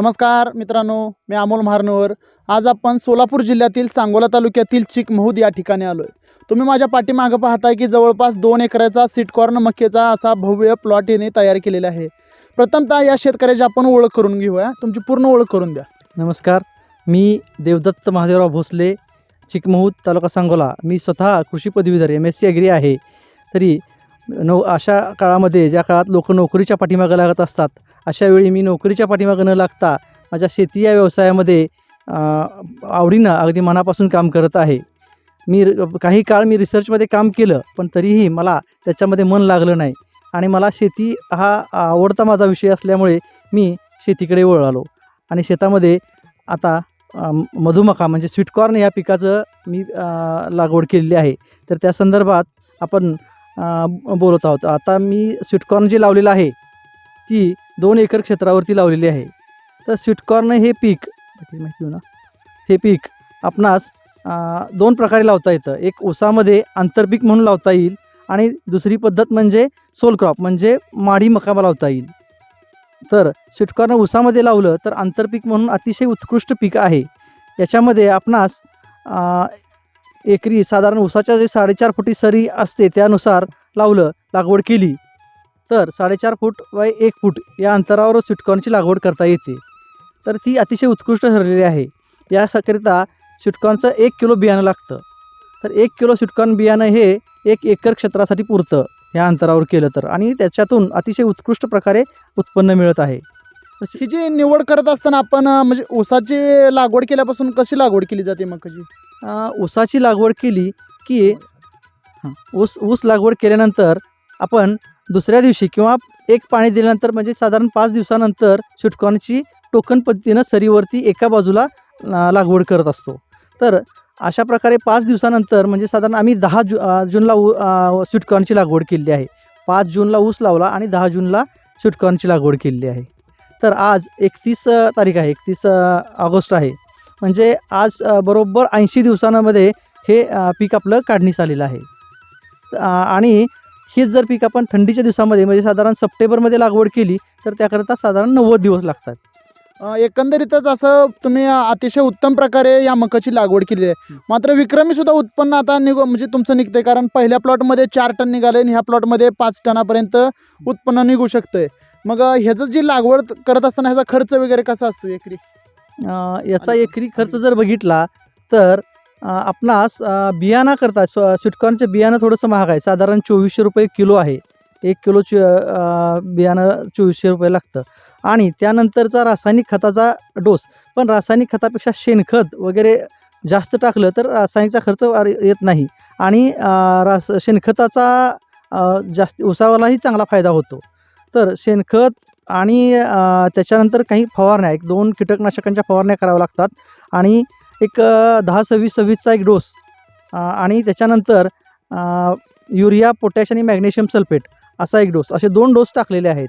नमस्कार मित्रांनो मी अमोल महारनवर. आज आपण सोलापूर जिल्ह्यातील सांगोला तालुक्यातील चिकमहूद या ठिकाणी आलो आहे तुम्ही माझ्या पाठीमागं पाहताय की जवळपास दोन एकराचा सीटकॉर्न मक्केचा असा भव्य प्लॉट याने तयार केलेला आहे. प्रथमतः या शेतकऱ्याची आपण ओळख करून घेऊया. तुमची पूर्ण ओळख करून द्या. नमस्कार मी देवदत्त महादेवराव भोसले चिकमहूद तालुका सांगोला. मी स्वतः कृषी पदवीधर एम एस सी ॲग्री आहे. तरी नौ अशा काळामध्ये ज्या काळात लोक नोकरीच्या पाठीमागं लागत असतात अशावेळी मी नोकरीच्या पाठीमागं न लागता माझ्या शेती या व्यवसायामध्ये आवडीनं अगदी मनापासून काम करत आहे. मी र- काही काळ मी रिसर्चमध्ये काम केलं पण तरीही मला त्याच्यामध्ये मन लागलं नाही. आणि मला शेती हा आवडता माझा विषय असल्यामुळे मी शेतीकडे वळालो. आणि शेतामध्ये आता मधुमका म्हणजे स्वीटकॉर्न या पिकाचं मी लागवड केलेली आहे. तर त्या संदर्भात आपण बोलत आहोत. आता मी स्वीटकॉर्न जे लावलेलं आहे ती दोन एकर क्षेत्रावरती लावलेली आहे. तर स्वीटकॉर्न हे पीक माहिती ना. हे पीक आपणास दोन प्रकारे लावता येतं. एक ऊसामध्ये आंतरपीक म्हणून लावता येईल आणि दुसरी पद्धत म्हणजे सोल क्रॉप म्हणजे माडी मका लावता येईल. तर स्वीटकॉर्न ऊसामध्ये लावलं तर आंतरपीक म्हणून अतिशय उत्कृष्ट पीक आहे. याच्यामध्ये आपणास एकरी साधारण ऊसाच्या जे साडेचार फुटी सरी असते त्यानुसार लावलं लागवड केली. तर साडेचार फूट बाय एक फूट या अंतरावर स्वीटकॉर्नची लागवड करता येते. तर ती अतिशय उत्कृष्ट ठरलेली आहे. याकरिता स्वीटकॉर्नचं एक किलो बियाणं लागतं. तर एक किलो स्वीटकॉर्न बियाणं हे एक एकर क्षेत्रासाठी पुरतं ह्या अंतरावर केलं तर आणि त्याच्यातून अतिशय उत्कृष्ट प्रकारे उत्पन्न मिळत आहे. ही जी निवड करत असताना आपण म्हणजे ऊसाची लागवड केल्यापासून कशी लागवड केली जाते मकाची? अ, ऊसाची लागवड केली की ऊस ऊस लागवड केल्यानंतर आपण दुसऱ्या दिवशी किंवा एक पाणी दिल्यानंतर म्हणजे साधारण पाच दिवसानंतर स्वीटकॉर्नची टोकन पद्धतीनं सरीवरती एका बाजूला लागवड करत असतो. तर अशा प्रकारे पाच दिवसानंतर म्हणजे साधारण आम्ही दहा जू जूनला ऊ स्वीटकॉर्नची लागवड केलेली आहे. पाच जूनला ऊस लावला आणि दहा जूनला स्वीटकॉर्नची लागवड केलेली आहे. तर आज एकतीस तारीख आहे एकतीस ऑगस्ट आहे. म्हणजे आज बरोबर ऐंशी दिवसांमध्ये हे पीक आपलं काढणीस आलेलं आहे. आणि हेच जर पीक आपण थंडीच्या दिवसामध्ये म्हणजे साधारण सप्टेंबरमध्ये लागवड केली तर त्याकरता साधारण नव्वद दिवस लागतात. एकंदरीतच असं तुम्ही अतिशय उत्तम प्रकारे या मकाची लागवड केली आहे. मात्र विक्रमी सुद्धा उत्पन्न आता निघ म्हणजे तुमचं निघतंय कारण पहिल्या प्लॉटमध्ये चार टन निघाले आणि ह्या प्लॉटमध्ये पाच टनापर्यंत उत्पन्न निघू शकतंय. मग ह्याचं जी लागवड करत असताना ह्याचा खर्च वगैरे कसा असतो एकरी? याचा एकरी खर्च जर बघितला तर आपणास बियाणाकरता बियाणा करता स्व स्वीटकॉर्नचं बियाणं थोडंसं महाग आहे. साधारण चोवीसशे रुपये किलो आहे. एक किलो चो बियाणं चोवीसशे रुपये लागतं. आणि त्यानंतरचा रासायनिक खताचा डोस. पण रासायनिक खतापेक्षा शेणखत वगैरे जास्त टाकलं तर रासायनिकचा खर्च वार- येत नाही. आणि रास शेणखताचा जास्त उसावालाही चांगला फायदा होतो. तर शेणखत आणि त्याच्यानंतर काही फवारण्या एक दोन कीटकनाशकांच्या फवारण्या कराव्या लागतात. आणि एक दहा सव्वीस सव्वीसचा एक डोस. आणि त्याच्यानंतर युरिया पोटॅश आणि मॅग्नेशियम सल्फेट असा एक डोस. असे दोन डोस टाकलेले आहेत.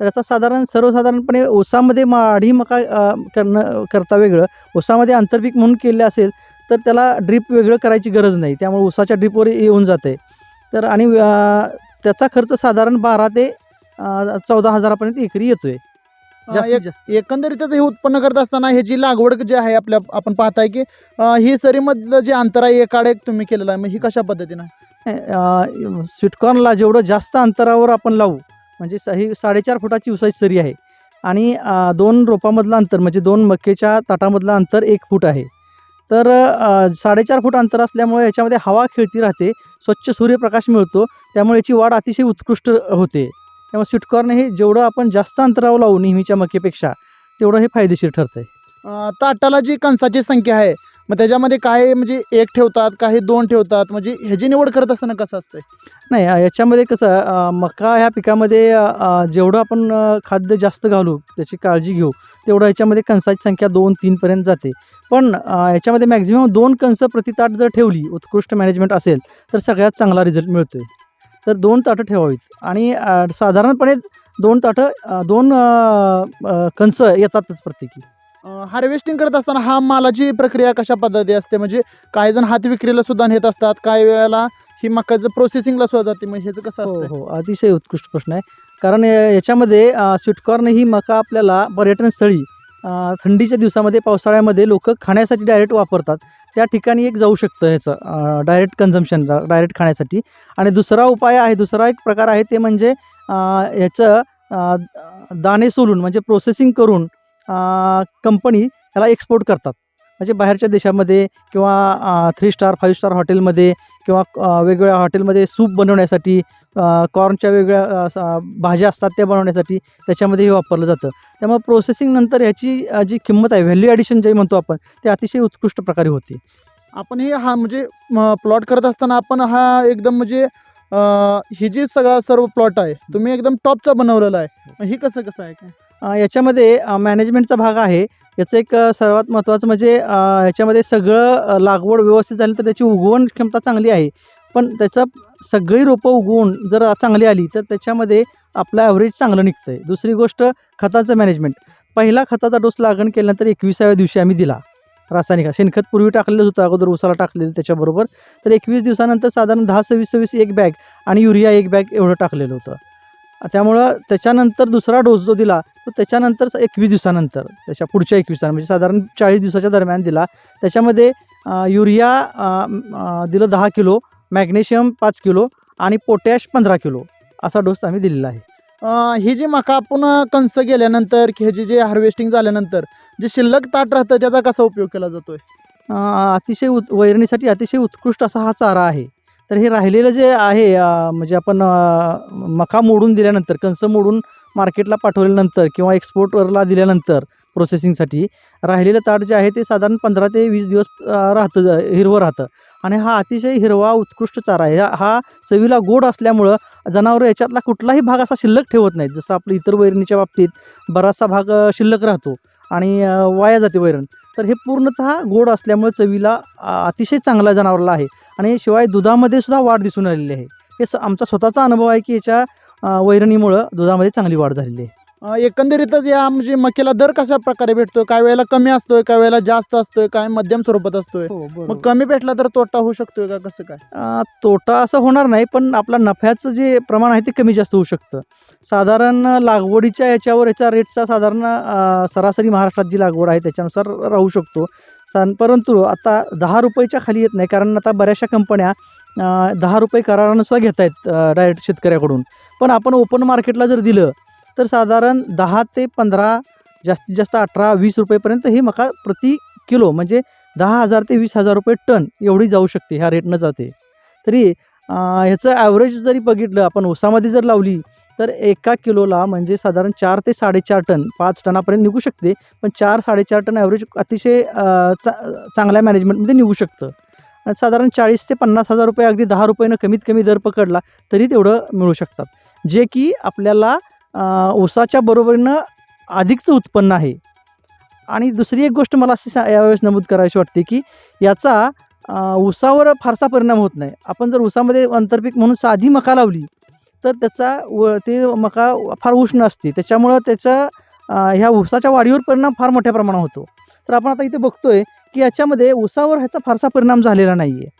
तर याचा साधारण सर्वसाधारणपणे ओसामध्ये माढी मका करणं करता वेगळं. ओसामध्ये आंतरपीक म्हणून केले असेल तर त्याला ड्रीप वेगळं करायची गरज नाही. त्यामुळे उसाच्या ड्रीपवर येऊन जाते. तर आणि त्याचा खर्च साधारण बारा ते चौदा हजारापर्यंत एकरी येतो आहे जास्तीत एक- जास्त. एकंदरीतच हे उत्पन्न करत असताना हे जी लागवड जी आहे आपल्या आपण पाहताय की अं, ही सरीमधलं जे अंतर आहे एकाड एक तुम्ही केलेलं आहे. मग ही कशा पद्धतीनं? अ, स्वीटकॉर्नला जेवढं जास्त अंतरावर आपण लावू म्हणजे स- ही साडेचार फुटाची उसाची सरी आहे. आणि अ, दोन रोपामधलं अंतर म्हणजे दोन मक्याच्या ताटामधलं अंतर एक फूट आहे. तर अ, साडेचार फूट अंतर असल्यामुळे याच्यामध्ये हवा खेळती राहते स्वच्छ सूर्यप्रकाश मिळतो त्यामुळे याची वाढ अतिशय उत्कृष्ट होते. त्यामुळे स्वीटकॉर्न हे जेवढं आपण जास्त अंतरावर लावू नेहमीच्या मक्यापेक्षा तेवढं हे फायदेशीर ठरतं आहे ताटाला जी कणसाची संख्या आहे मग त्याच्यामध्ये काही म्हणजे एक ठेवतात काही दोन ठेवतात म्हणजे ह्याची निवड करत असताना कसं असतंय? नाही याच्यामध्ये कसं मका ह्या पिकामध्ये जेवढं आपण खाद्य जास्त घालू त्याची काळजी घेऊ तेवढं याच्यामध्ये कणसाची संख्या दोन तीनपर्यंत जाते. पण याच्यामध्ये मॅक्झिमम दोन कणसं प्रतिताट जर ठेवली उत्कृष्ट मॅनेजमेंट असेल तर सगळ्यात चांगला रिझल्ट मिळतो आहे तर दोन ताटं ठेवावीत. आणि साधारणपणे दोन ताटं दोन कणसं येतातच प्रत्येकी. हार्वेस्टिंग करत असताना हा मालाची प्रक्रिया कशा पद्धती असते? म्हणजे काही जण हात विक्रीला सुद्धा नेत असतात काही वेळेला ही मकाचं प्रोसेसिंगला सुद्धा जाते. मग ह्याचं कसं हो हो. अतिशय उत्कृष्ट प्रश्न आहे. कारण याच्यामध्ये स्वीटकॉर्न ही मका आपल्याला पर्यटन स्थळी अ, थंडीच्या दिवसामध्ये पावसाळ्यामध्ये लोक खाण्यासाठी डायरेक्ट वापरतात. त्या ठिकाणी एक जाऊ शकतं ह्याचं डायरेक्ट कन्झम्शन डायरेक्ट खाण्यासाठी. आणि दुसरा उपाय आहे दुसरा एक प्रकार आहे ते म्हणजे ह्याचं दाणे सोलून म्हणजे प्रोसेसिंग करून कंपनी त्याला एक्सपोर्ट करतात. म्हणजे बाहेरच्या देशामध्ये किंवा थ्री स्टार फाईव्ह स्टार हॉटेलमध्ये किंवा वेगवेगळ्या हॉटेलमध्ये सूप बनवण्यासाठी कॉर्नच्या वेगळ्या भाज्या असतात त्या बनवण्यासाठी त्याच्यामध्ये हे वापरलं जातं. त्यामुळे प्रोसेसिंग नंतर ह्याची जी किंमत आहे व्हॅल्यू ॲडिशन जे म्हणतो आपण ते अतिशय उत्कृष्ट प्रकारे होते. आपण हे हा म्हणजे प्लॉट करत असताना आपण हा एकदम म्हणजे ही जी सगळा सर्व प्लॉट आहे तुम्ही एकदम टॉपचा बनवलेला आहे. ही कसं कसं आहे? अ, याच्यामध्ये मॅनेजमेंटचा भाग आहे. याचं एक सर्वात महत्त्वाचं म्हणजे ह्याच्यामध्ये याच्यामध्ये सगळं लागवड व्यवस्थित झाली तर त्याची उगवण क्षमता चांगली आहे. पण त्याचं सगळी रोपं उगवून जर चांगली आली तर त्याच्यामध्ये आपलं ॲव्हरेज चांगलं निघतं आहे दुसरी गोष्ट खताचं मॅनेजमेंट पहिला खताचा डोस लागण केल्यानंतर एकविसाव्या दिवशी आम्ही दिला. रासायनिक शेणखत पूर्वी टाकलेलं होतं. अगोदर उसाला टाकलेलं त्याच्याबरोबर. तर एकवीस दिवसानंतर साधारण दहा सव्वीस सव्वीस एक बॅग आणि युरिया एक बॅग एवढं टाकलेलं होतं. त्यामुळं त्याच्यानंतर दुसरा डोस जो दिला तो त्याच्यानंतर एकवीस दिवसानंतर त्याच्या पुढच्या एकवीस म्हणजे साधारण चाळीस दिवसाच्या दरम्यान दिला. त्याच्यामध्ये युरिया दिलं दहा किलो मॅग्नेशियम पाच किलो आणि पोटॅश पंधरा किलो असा डोस आम्ही दिलेला आहे. ही जी मका आपण कंस गेल्यानंतर की ह्याची जे हार्वेस्टिंग झाल्यानंतर जे शिल्लक ताट राहतं त्याचा कसा उपयोग केला जातोय? अतिशय उत वैरणीसाठी अतिशय उत्कृष्ट असा हा चारा आहे. तर हे राहिलेलं जे आहे म्हणजे आपण मका मोडून दिल्यानंतर कंस मोडून मार्केटला पाठवल्यानंतर किंवा एक्सपोर्टवरला दिल्यानंतर प्रोसेसिंगसाठी राहिलेलं ताट जे आहे ते साधारण पंधरा ते वीस दिवस राहतं हिरवं राहतं. आणि हा अतिशय हिरवा उत्कृष्ट चारा आहे. हा- हा चवीला गोड असल्यामुळं जनावरं याच्यातला कुठलाही भाग असा शिल्लक ठेवत नाहीत. जसं आपलं इतर वैरणीच्या बाबतीत बराचसा भाग शिल्लक राहतो आणि वाया जाते वैरण. तर हे पूर्णतः गोड असल्यामुळे चवीला अतिशय चांगला जनावरला आहे. आणि शिवाय दुधामध्ये सुद्धा वाढ दिसून आलेली आहे. हे स आमचा स्वतःचा अनुभव आहे की याच्या वैरणीमुळं दुधामध्ये चांगली वाढ झालेली आहे. एकंदरीतच या म्हणजे मकेला दर कशा प्रकारे भेटतोय? काय वेळेला कमी असतोय काय वेळेला जास्त असतोय काय मध्यम स्वरूपात असतोय. मग कमी भेटला तर तोटा होऊ शकतोय का? कसं काय? तोटा असं होणार नाही पण आपला नफ्याचं जे प्रमाण आहे ते कमी जास्त होऊ शकतं. साधारण लागवडीच्या याच्यावर याचा रेटचा साधारण सरासरी महाराष्ट्रात जी लागवड आहे त्याच्यानुसार राहू शकतो. सान परंतु आता दहा रुपयाच्या खाली येत नाही कारण आता बऱ्याचशा कंपन्या दहा रुपये करारानं घेत आहेत डायरेक्ट शेतकऱ्याकडून. पण आपण ओपन मार्केटला जर दिलं तर साधारण दहा ते पंधरा जास्तीत जास्त अठरा वीस रुपयेपर्यंत हे मका प्रति किलो म्हणजे दहा हजार ते वीस हजार रुपये टन एवढी जाऊ शकते ह्या रेटनं जाते. तरी ह्याचं ॲव्हरेज जरी बघितलं आपण ऊसामध्ये जर लावली तर एका किलोला म्हणजे साधारण चार ते साडेचार टन पाच टनापर्यंत निघू शकते. पण चार साडेचार टन ॲव्हरेज अतिशय चा चांगल्या मॅनेजमेंटमध्ये निघू शकतं. आणि साधारण चाळीस ते पन्नास हजार रुपये अगदी दहा रुपयानं कमीत कमी दर पकडला तरी तेवढं मिळू शकतात. जे की आपल्याला ऊसाच्या बरोबरीनं अधिकचं उत्पन्न आहे. आणि दुसरी एक गोष्ट मला अशी सा यावेळेस नमूद करायची वाटते की याचा ऊसावर फारसा परिणाम होत नाही. आपण जर ऊसामध्ये आंतरपीक म्हणून साधी मका लावली तर त्याचा व ते मका फार उष्ण असते. त्याच्यामुळं त्याच्या ह्या ऊसाच्या वाढीवर परिणाम फार मोठ्या प्रमाणात होतो. तर आपण आता इथे आहे की याच्यामध्ये ऊसावर ह्याचा फारसा परिणाम झालेला नाही आहे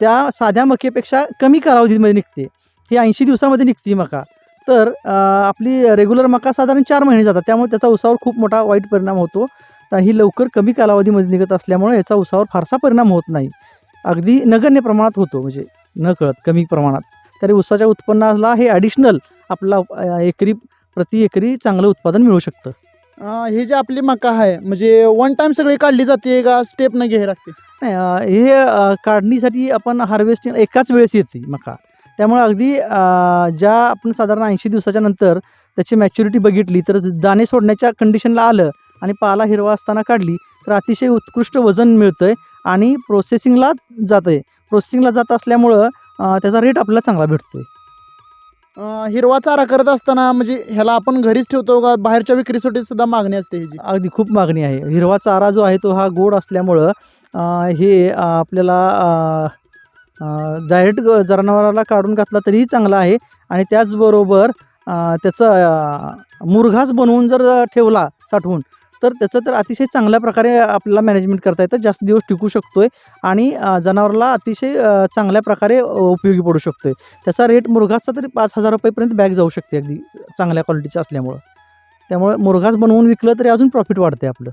त्या साध्या मकेपेक्षा कमी कालावधीमध्ये निघते. ही ऐंशी दिवसामध्ये निघते मका. तर आपली रेग्युलर मका साधारण चार महिने जातात. त्यामुळे त्याचा उसावर खूप मोठा वाईट परिणाम होतो. तर ही लवकर कमी कालावधीमध्ये निघत असल्यामुळे याचा उसावर फारसा परिणाम होत नाही. अगदी नगण्य प्रमाणात होतो. म्हणजे न कळत कमी प्रमाणात. तरी ऊसाच्या उत्पन्नाला हे ॲडिशनल आपला एकरी प्रति एकरी चांगलं उत्पादन मिळू शकतं. ही जी आपली मका आहे म्हणजे वन टाइम सगळी काढली जाते का स्टेप न घ्यावी लागते? नाही हे काढणीसाठी आपण हार्वेस्टिंग एकाच वेळेस येते मका. त्यामुळे अगदी ज्या आपण साधारण ऐंशी दिवसाच्या नंतर त्याची मॅच्युरिटी बघितली तर दाणे सोडण्याच्या कंडिशनला आलं आणि पाला हिरवा असताना काढली तर अतिशय उत्कृष्ट वजन मिळतं आहे आणि प्रोसेसिंगला जातं आहे प्रोसेसिंगला जात असल्यामुळं त्याचा रेट आपल्याला चांगला भेटतो आहे हिरवा चारा करत असताना म्हणजे ह्याला आपण घरीच ठेवतो का? बाहेरच्या विक्रीसाठी सुद्धा मागणी असते ह्याची? अगदी खूप मागणी आहे. हिरवा चारा जो आहे तो हा गोड असल्यामुळं हे आपल्याला डायरेक्ट जनावराला काढून घातला तरीही चांगला आहे. आणि त्याचबरोबर त्याचं मुरघास बनवून जर ठेवला साठवून तर त्याचं तर अतिशय चांगल्या प्रकारे आपल्याला मॅनेजमेंट करता येतं. जास्त दिवस टिकू शकतो आहे आणि जनावराला अतिशय चांगल्या प्रकारे उपयोगी पडू शकतो आहे त्याचा रेट मुरघासचा तरी पाच हजार रुपयेपर्यंत बॅग जाऊ शकते अगदी चांगल्या क्वालिटीचा असल्यामुळं. त्यामुळे मुरघास बनवून विकलं तरी अजून प्रॉफिट वाढते आपलं.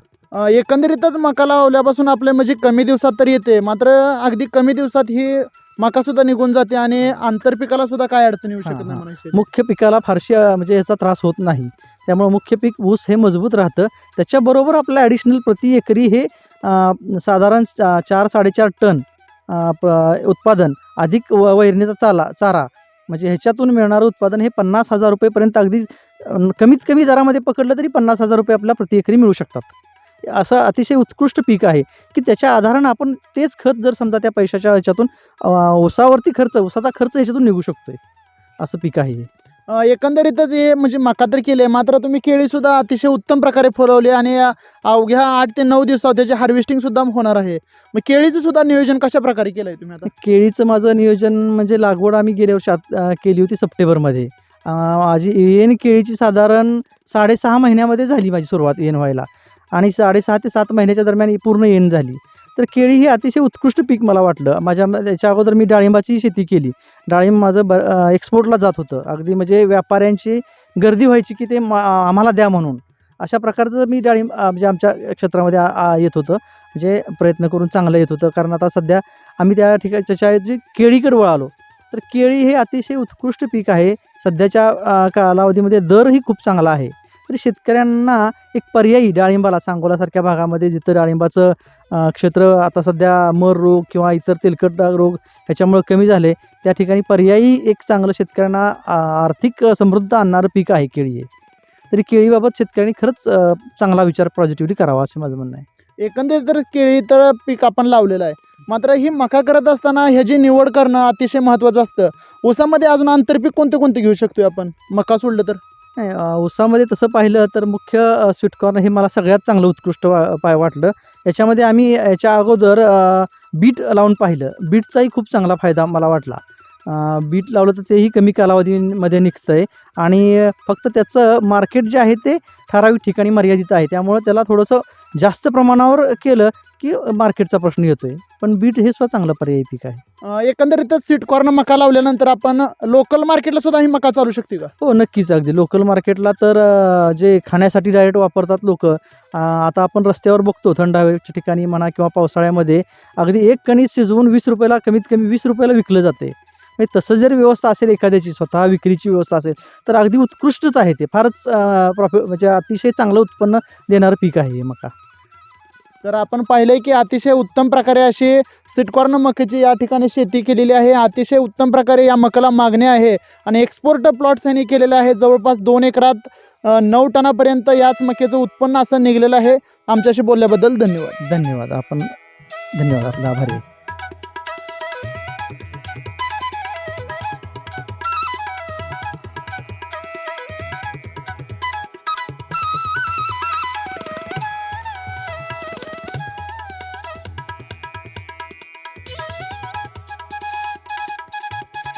एकंदरीतच मका लावल्यापासून आपले म्हणजे कमी दिवसात तर येते. मात्र अगदी कमी दिवसात ही मका सुद्धा निघून जाते आणि आंतरपिकाला सुद्धा काय अडचण येऊ शकत नाही. मुख्य पिकाला फारशी म्हणजे याचा त्रास होत नाही. त्यामुळे मुख्य पीक ऊस हे मजबूत राहतं. त्याच्याबरोबर आपलं ॲडिशनल प्रति एकरी हे साधारण चार साडेचार टन प- उत्पादन अधिक व वैरणीचा चाला चारा म्हणजे ह्याच्यातून मिळणारं उत्पादन हे पन्नास हजार रुपयेपर्यंत अगदी कमीत कमी दरामध्ये पकडलं तरी पन्नास हजार रुपये आपल्याला प्रति एकरी मिळू शकतात. असं अतिशय उत्कृष्ट पीक आहे की त्याच्या आधारानं आपण तेच खत जर समजा त्या पैशाच्या ह्याच्यातून ऊसावरती खर्च ऊसाचा खर्च ह्याच्यातून निघू शकतो आहे असं पीक आहे हे. एकंदरीतच हे म्हणजे मका तर केले मात्र तुम्ही केळीसुद्धा अतिशय उत्तम प्रकारे फुलवली आणि अवघ्या आठ ते नऊ दिवसात त्याची हार्वेस्टिंगसुद्धा होणार आहे. मग केळीचं सुद्धा नियोजन कशा प्रकारे केलं आहे तुम्ही आता? केळीचं माझं नियोजन म्हणजे लागवड आम्ही गेल्या वर्षी आत- केली होती सप्टेंबरमध्ये. माझी येण केळीची साधारण साडेसहा महिन्यामध्ये झाली माझी सुरुवात येण व्हायला. आणि साडेसहा ते सात महिन्याच्या दरम्यान ही पूर्ण येण झाली. तर केळी ही अतिशय उत्कृष्ट पीक मला वाटलं. माझ्या त्याच्या अगोदर मी डाळिंबाची शेती केली. डाळिंब माझं ब एक्सपोर्टला जात होतं. अगदी म्हणजे व्यापाऱ्यांची गर्दी व्हायची की ते मा- आम्हाला द्या म्हणून. अशा प्रकारचं मी डाळिंब म्हणजे आमच्या क्षेत्रामध्ये आ- येत होतं. म्हणजे प्रयत्न करून चांगलं येत होतं. कारण आता सध्या आम्ही त्या ठिकाणी त्याच्या केळीकडे वळालो. तर केळी हे अतिशय उत्कृष्ट पीक आहे. सध्याच्या कालावधीमध्ये दरही खूप चांगला आहे. तरी शेतकऱ्यांना एक पर्यायी डाळिंबाला सांगोलासारख्या भागामध्ये जिथं डाळिंबाचं क्षेत्र आता सध्या मर रोग किंवा इतर तेलकट रोग ह्याच्यामुळे कमी झाले. त्या ठिकाणी पर्यायी एक चांगलं शेतकऱ्यांना आर्थिक समृद्ध आणणारं पीक आहे केळी हे. तरी केळीबाबत शेतकऱ्यांनी खरंच चांगला विचार पॉझिटिव्हली करावा असं माझं म्हणणं आहे. एकंदरीत तर केळी तर पीक आपण लावलेलं आहे. मात्र ही मका करत असताना ह्याची निवड करणं अतिशय महत्त्वाचं असतं. ऊसामध्ये अजून आंतरपीक कोणते कोणते घेऊ शकतो आपण? मका सोडलं तर? नाही ऊसामध्ये तसं पाहिलं तर मुख्य स्वीटकॉर्न हे मला सगळ्यात चांगलं उत्कृष्ट वा पाय वाटलं. याच्यामध्ये आम्ही याच्या अगोदर बीट लावून पाहिलं. बीटचाही खूप चांगला फायदा मला वाटला. बीट लावलं तर तेही कमी कालावधीमध्ये निघतं आहे आणि फक्त त्याचं मार्केट जे आहे ते ठराविक ठिकाणी मर्यादित आहे. त्यामुळं त्याला थोडंसं जास्त प्रमाणावर केलं की मार्केटचा प्रश्न येतो आहे पण बीट हे सुद्धा चांगलं पर्यायी पीक आहे. एकंदरीतच सीट कॉर्न मका लावल्यानंतर आपण लोकल मार्केटला सुद्धा ही मका चालू शकते का? हो नक्कीच. अगदी लोकल मार्केटला तर जे खाण्यासाठी डायरेक्ट वापरतात लोक आता आपण रस्त्यावर बघतो थंड हवेच्या ठिकाणी म्हणा किंवा पावसाळ्यामध्ये अगदी एक कणीस शिजवून वीस रुपयाला कमीत कमी वीस रुपयाला विकलं जाते म्हणजे तसं जर व्यवस्था असेल एखाद्याची स्वतः विक्रीची व्यवस्था असेल तर अगदी उत्कृष्टच आहे ते. फारच प्रॉफिट म्हणजे अतिशय चांगलं उत्पन्न देणारं पीक आहे हे मका. तर आपण पाहिलंय की अतिशय उत्तम प्रकारे अशी सीटकॉर्न मक्याची या ठिकाणी शेती केलेली आहे. अतिशय उत्तम प्रकारे या मकाला मागणी आहे आणि एक्सपोर्ट प्लॉट्स यांनी केलेले आहे. जवळपास दोन एकरात नऊ टनापर्यंत याच मक्याचं उत्पन्न असं निघलेलं आहे. आमच्याशी बोलल्याबद्दल धन्यवाद. धन्यवाद. आपण धन्यवाद. आपला आभारी